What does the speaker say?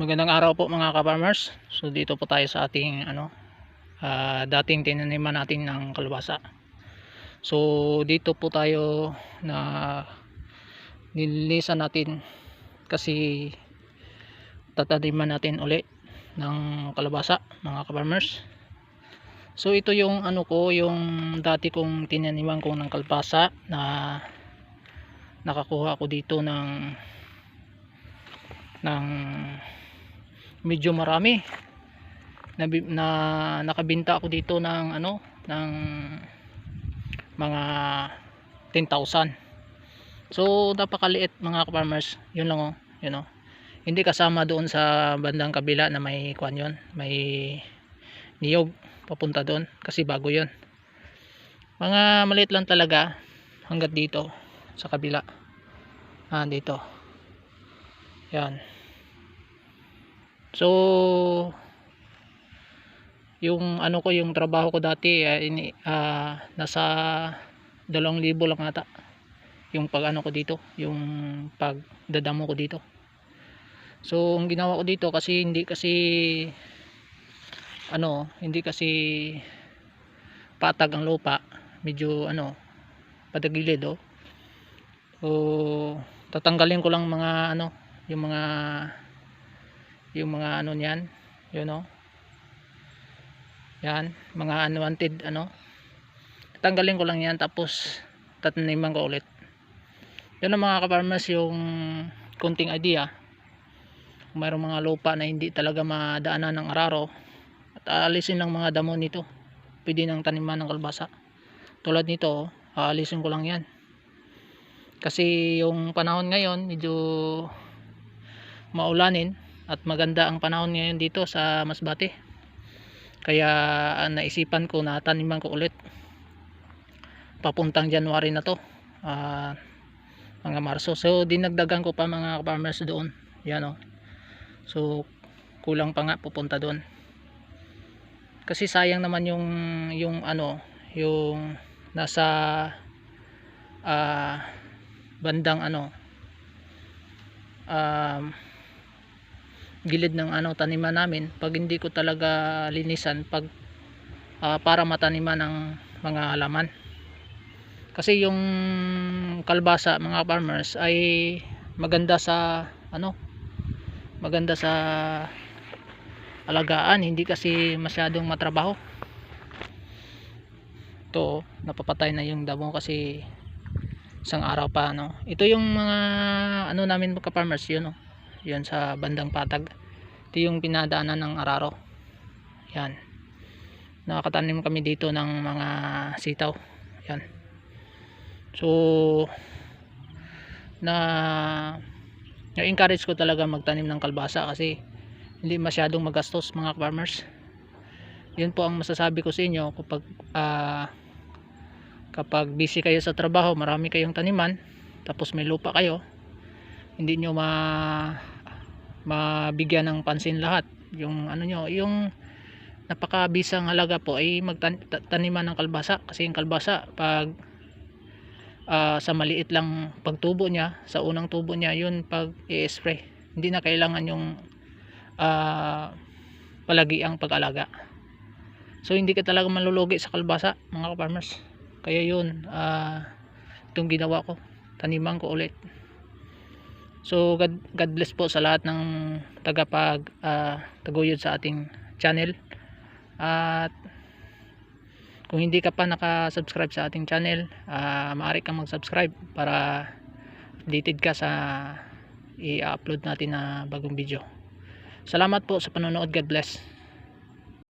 Magandang araw po mga ka-farmers. So dito po tayo sa ating ano ah, dating tinaniman natin ng kalabasa. So dito po tayo na nililisan natin kasi tataniman natin uli ng kalabasa mga ka-farmers. So ito yung ano ko, yung dati kong tinaniman ko ng kalabasa na nakakuha ko dito ng ng medyo marami. Na, na nakabinta ako dito ng ano ng mga 10,000 so napakaliit mga farmers. Yun lang oh yun oh. Hindi kasama doon sa bandang kabila na may kwan yun may niyog papunta doon kasi bago yun. Mga maliit lang talaga hanggat dito sa kabila. Ah dito. Yan So yung ano ko yung trabaho ko dati uh, uh, nasa 2,000 lang ata. Yung pag ano ko dito yung pagdadamo ko dito. So ang ginawa ko dito kasi hindi kasi ano hindi kasi patag ang lupa. Medyo ano patagilid oh. So tatanggalin ko lang mga ano yung mga yung mga ano niyan yun know? yan mga unwanted ano? Tanggalin ko lang yan tapos tataniman ko ulit. Yun ang mga kaparmas yung kunting idea. Kung mayroong mga lupa na hindi talaga madaanan ng araro at aalisin lang mga damo nito. Pwede nang taniman ng kalbasa. Tulad nito aalisin ko lang yan. Kasi yung panahon ngayon medyo maulanin at maganda ang panahon ngayon dito sa Masbate. Kaya uh, naisipan ko na taniman ko ulit. Papuntang January na to. Uh, mga Marso. So dinagdagan ko pa mga farmers doon. Yan o oh. so kulang pa nga pupunta doon. Kasi sayang naman yung yung ano yung nasa uh, bandang ano um, uh, gilid ng ano taniman namin pag hindi ko talaga linisan pag uh, para mataniman ng mga halaman. Kasi yung kalbasa mga farmers ay maganda sa ano maganda sa alagaan hindi kasi masyadong matrabaho. To napapatay na yung damo kasi isang araw pa no ito yung mga ano namin mga farmers yun no yan sa bandang patag. Ito yung pinadaanan ng araro. Yan. Nakatanim kami dito ng mga sitaw. Yan. So na na-encourage ko talaga magtanim ng kalbasa kasi hindi masyadong magastos mga farmers. Yun po ang masasabi ko sa inyo kapag uh, kapag busy kayo sa trabaho marami kayong taniman tapos may lupa kayo hindi nyo ma mabigyan ng pansin lahat. Yung ano nyo yung napakabisang halaga po ay magtaniman ng kalbasa. Kasi yung kalbasa pag uh, sa maliit lang pagtubo niya sa unang tubo niya yun pag i-spray. Hindi na kailangan yung uh, palagi ang pag-alaga. So hindi ka talaga malulugi sa kalbasa mga farmers kaya yun uh, itong ginawa ko. Taniman ko ulit So God, God bless po sa lahat ng tagapag uh, taguyod sa ating channel. At kung hindi ka pa naka-subscribe sa ating channel, uh, maaari kang mag-subscribe para updated ka sa i-upload natin na bagong video. Salamat po sa panonood. God bless.